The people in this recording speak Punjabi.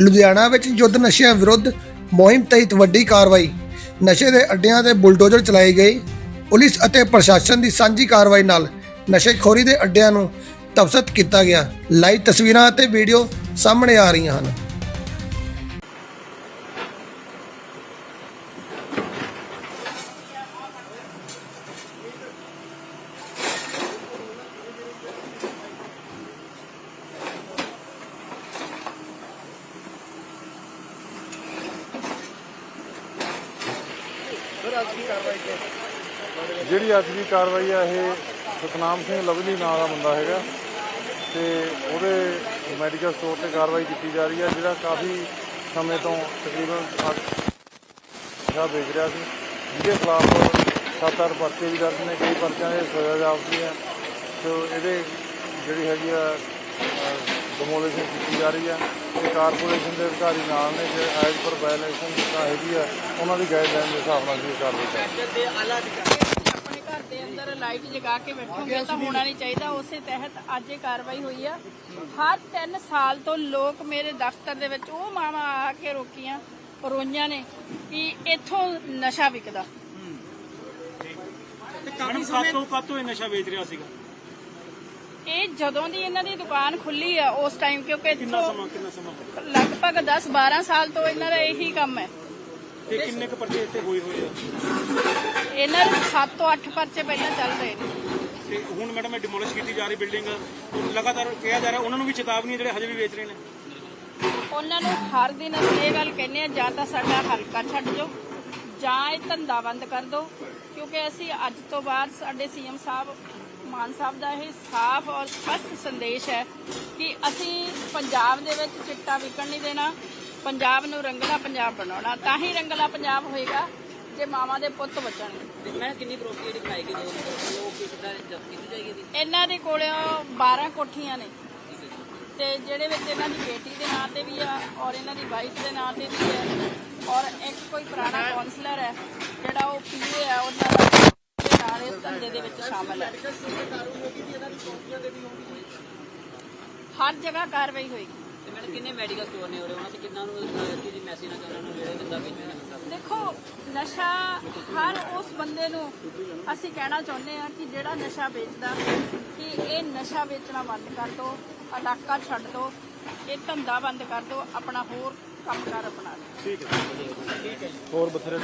ਲੁਧਿਆਣਾ ਵਿੱਚ ਯੁੱਧ ਨਸ਼ਿਆਂ ਵਿਰੁੱਧ ਮੁਹਿੰਮ ਤਹਿਤ ਵੱਡੀ ਕਾਰਵਾਈ। ਨਸ਼ੇ ਦੇ ਅੱਡਿਆਂ ਤੇ ਬੁਲਡੋਜ਼ਰ ਚਲਾਏ ਗਏ। ਪੁਲਿਸ ਅਤੇ ਪ੍ਰਸ਼ਾਸਨ ਦੀ ਸਾਂਝੀ ਕਾਰਵਾਈ ਨਾਲ ਨਸ਼ੇਖੋਰੀ ਦੇ ਅੱਡਿਆਂ ਨੂੰ ਤਬਸਤ ਕੀਤਾ ਗਿਆ। ਲਾਈਵ ਤਸਵੀਰਾਂ ਅਤੇ ਵੀਡੀਓ ਸਾਹਮਣੇ ਆ ਰਹੀਆਂ ਹਨ। ਜਿਹੜੀ ਅੱਜ ਦੀ ਕਾਰਵਾਈ ਆ, ਇਹ ਸਤਨਾਮ ਸਿੰਘ ਲਵਲੀ ਨਾਂ ਦਾ ਬੰਦਾ ਹੈਗਾ ਤੇ ਉਹਦੇ ਮੈਡੀਕਲ ਸਟੋਰ ਤੇ ਕਾਰਵਾਈ ਕੀਤੀ ਜਾ ਰਹੀ ਹੈ ਜਿਹੜਾ ਕਾਫੀ ਸਮੇਂ ਤੋਂ ਤਕਰੀਬਨ ਅੱਛਾ ਵੇਚ ਰਿਹਾ ਸੀ, ਜਿਹਦੇ ਖਿਲਾਫ ਸੱਤ ਅੱਠ ਪਰਚੇ ਵੀ ਦਰਜ ਨੇ, ਕਈ ਪਰਚਿਆਂ ਦੇ ਸਜ਼ਾ ਜਾਪਦੀ ਹੈ ਤੇ ਇਹਦੇ ਜਿਹੜੀ ਹੈਗੀ ਆ ਡਿਮੋਲੀਸ਼ਨ ਕੀਤੀ ਜਾ ਰਹੀ ਹੈ ਤੇ ਕਾਰਪੋਰੇਸ਼ਨ ਦੇ ਅਧਿਕਾਰੀ ਨਾਲ ਨੇ ਜੇ ਐਜ਼ ਪਰ ਵਾਇਲੇਸ਼ਨ ਜਿੱਦਾਂ ਹੈਗੀ ਆ ਉਹਨਾਂ ਦੀ ਗਾਈਡਲਾਈਨ ਦੇ ਹਿਸਾਬ ਨਾਲ ਜੀ ਕਾਰਵਾਈ ਕਰ ਆਪਣੇ ਘਰ ਦੇ ਅੰਦਰ ਲਾਈਟ ਜਗਾ ਕੇ ਬੈਠੋਗੇ ਤਾਂ ਹੋਣਾ ਨਹੀਂ ਚਾਹੀਦਾ। ਉਸੇ ਤਹਿਤ ਅੱਜ ਇਹ ਕਾਰਵਾਈ ਹੋਈ ਆ। ਹਰ 3 ਸਾਲ ਤੋਂ ਲੋਕ ਮੇਰੇ ਦਫ਼ਤਰ ਦੇ ਵਿੱਚ ਉਹ ਮਾਵਾ ਆ ਕੇ ਰੋਕੀਆਂ ਰੋਈਆਂ ਨੇ ਕਿ ਇੱਥੋਂ ਨਸ਼ਾ ਵਿਕਦਾ। ਮੈਡਮ ਕਾਤੋਂ ਕਾਤੋਂ ਇਹ ਨਸ਼ਾ ਵੇਚ ਰਿਹਾ ਸੀਗਾ? ਇਹ ਜਦੋਂ ਦੀ ਇਹਨਾਂ ਦੀ ਦੁਕਾਨ ਖੁੱਲੀ ਆ ਉਸ ਟਾਈਮ ਕਿਉਂਕਿ ਕਿੰਨਾ ਇੱਥੋਂ ਸਮਾਂ ਕਿੰਨਾ ਸਮਾਂ ਲਗਭਗ 10 12 ਸਾਲ ਤੋਂ ਇਹਨਾਂ ਦਾ ਇਹੀ ਕੰਮ ਹੈ। ਤੇ ਕਿੰਨੇ ਕੁ ਪਰਚੇ ਇੱਥੇ ਹੋਏ ਹੋਏ ਆ? ਇਹਨਾਂ ਦੇ 7 ਤੋਂ 8 ਪਰਚੇ ਪਹਿਲਾਂ ਚੱਲ ਰਹੇ ਨੇ। ਤੇ ਹੁਣ ਮੈਡਮ ਇਹ ਡਿਮੋਲਿਸ਼ ਕੀਤੀ ਜਾ ਰਹੀ ਬਿਲਡਿੰਗ ਲਗਾਤਾਰ ਕਿਹਾ ਜਾ ਰਿਹਾ ਉਹਨਾਂ ਨੂੰ ਵੀ ਚੇਤਾਵਨੀ ਹੈ ਜਿਹੜੇ ਹਜੇ ਵੀ ਵੇਚ ਰਹੇ ਨੇ। ਉਹਨਾਂ ਨੂੰ ਹਰ ਦਿਨ ਅਸੀਂ ਇਹ ਗੱਲ ਕਹਿੰਦੇ ਆ ਜਾਂ ਤਾਂ ਸਾਡਾ ਹਲਕਾ ਛੱਡ ਜਾਓ ਜਾਂ ਇਹ ਧੰਦਾ ਬੰਦ ਕਰ ਦਿਓ। ਕਿਉਂਕਿ ਅਸੀਂ ਅੱਜ ਤੋਂ ਬਾਅਦ ਸਾਡੇ ਸੀਐਮ ਸਾਹਿਬ ਮਾਨ ਸਾਹਿਬ ਦਾ ਇਹ ਸਾਫ਼ ਔਰ ਸਪਸ਼ਟ ਸੰਦੇਸ਼ ਹੈ ਕਿ ਅਸੀਂ ਪੰਜਾਬ ਦੇ ਵਿੱਚ ਚਿੱਟਾ ਵਿਕਣ ਨਹੀਂ ਦੇਣਾ ਪੰਜਾਬ ਨੂੰ ਰੰਗਲਾ ਪੰਜਾਬ ਬਣਾਉਣਾ ਤਾਂ ਹੀ ਰੰਗਲਾ ਪੰਜਾਬ ਹੋਏਗਾ ਜੇ ਮਾਵਾਂ ਦੇ ਪੁੱਤ ਬਚਣਗੇ। ਮੈਂ ਕਿੰਨੀ ਪ੍ਰੋਪਰਟੀ ਜਿਹੜੀ ਬਣਾਈ ਗਈ ਜੋ ਲੋਕ ਕਿਦਾਂ ਜਬ ਕੀਤੀ ਜਾਏਗੀ ਇਹਦੀ? ਇਹਨਾਂ ਦੇ ਕੋਲ 12 ਕੋਠੀਆਂ ਨੇ ਤੇ ਜਿਹੜੇ ਵਿੱਚ ਇਹਨਾਂ ਦੀ ਬੇਟੀ ਦੇ ਨਾਂ ਤੇ ਵੀ ਆ ਔਰ ਇਹਨਾਂ ਦੀ ਵਾਈਫ ਦੇ ਨਾਂ ਤੇ ਵੀ ਹੈ ਔਰ ਇੱਕ ਕੋਈ ਪੁਰਾਣਾ ਕਾਉਂਸਲਰ ਹੈ ਜਿਹੜਾ ਉਹ ਪੀਏ ਹੈ ਉਹਨਾਂ ਦੇ ਧੰਦੇ ਦੇ ਵਿੱਚ ਸ਼ਾਮਲ ਹੈ। ਹਰ ਜਗ੍ਹਾ ਕਾਰਵਾਈ ਹੋਏਗੀ। ਤੇ ਮੈਡਮ ਕਿੰਨੇ ਮੈਡੀਕਲ ਸਟੋਰ ਨੇ ਉਰੇ? ਉਹਨਾਂ ਤੇ ਕਿੰਨਾ ਨੂੰ ਕੀ ਦੀ ਮੈਸੇਜ ਨਾ ਉਹਨਾਂ ਨੂੰ? ਜਿਹੜੇ ਕਿੱਦਾਂ ਵੇਚਣਾ ਹੁੰਦਾ ਦੇਖੋ ਨਸ਼ਾ ਹਰ ਉਸ ਬੰਦੇ ਨੂੰ ਅਸੀਂ ਕਹਿਣਾ ਚਾਹੁੰਦੇ ਆ ਕਿ ਜਿਹੜਾ ਨਸ਼ਾ ਵੇਚਦਾ ਕਿ ਇਹ ਨਸ਼ਾ ਵੇਚਣਾ ਬੰਦ ਕਰ ਦਿਓ ਇਲਾਕਾ ਛੱਡ ਦਿਓ ਇਹ ਧੰਦਾ ਬੰਦ ਕਰ ਦਿਓ ਆਪਣਾ ਹੋਰ ਕੰਮਕਾਰ ਅਪਣਾ ਲਓ। ਹੋਰ ਬਥੇਰੇ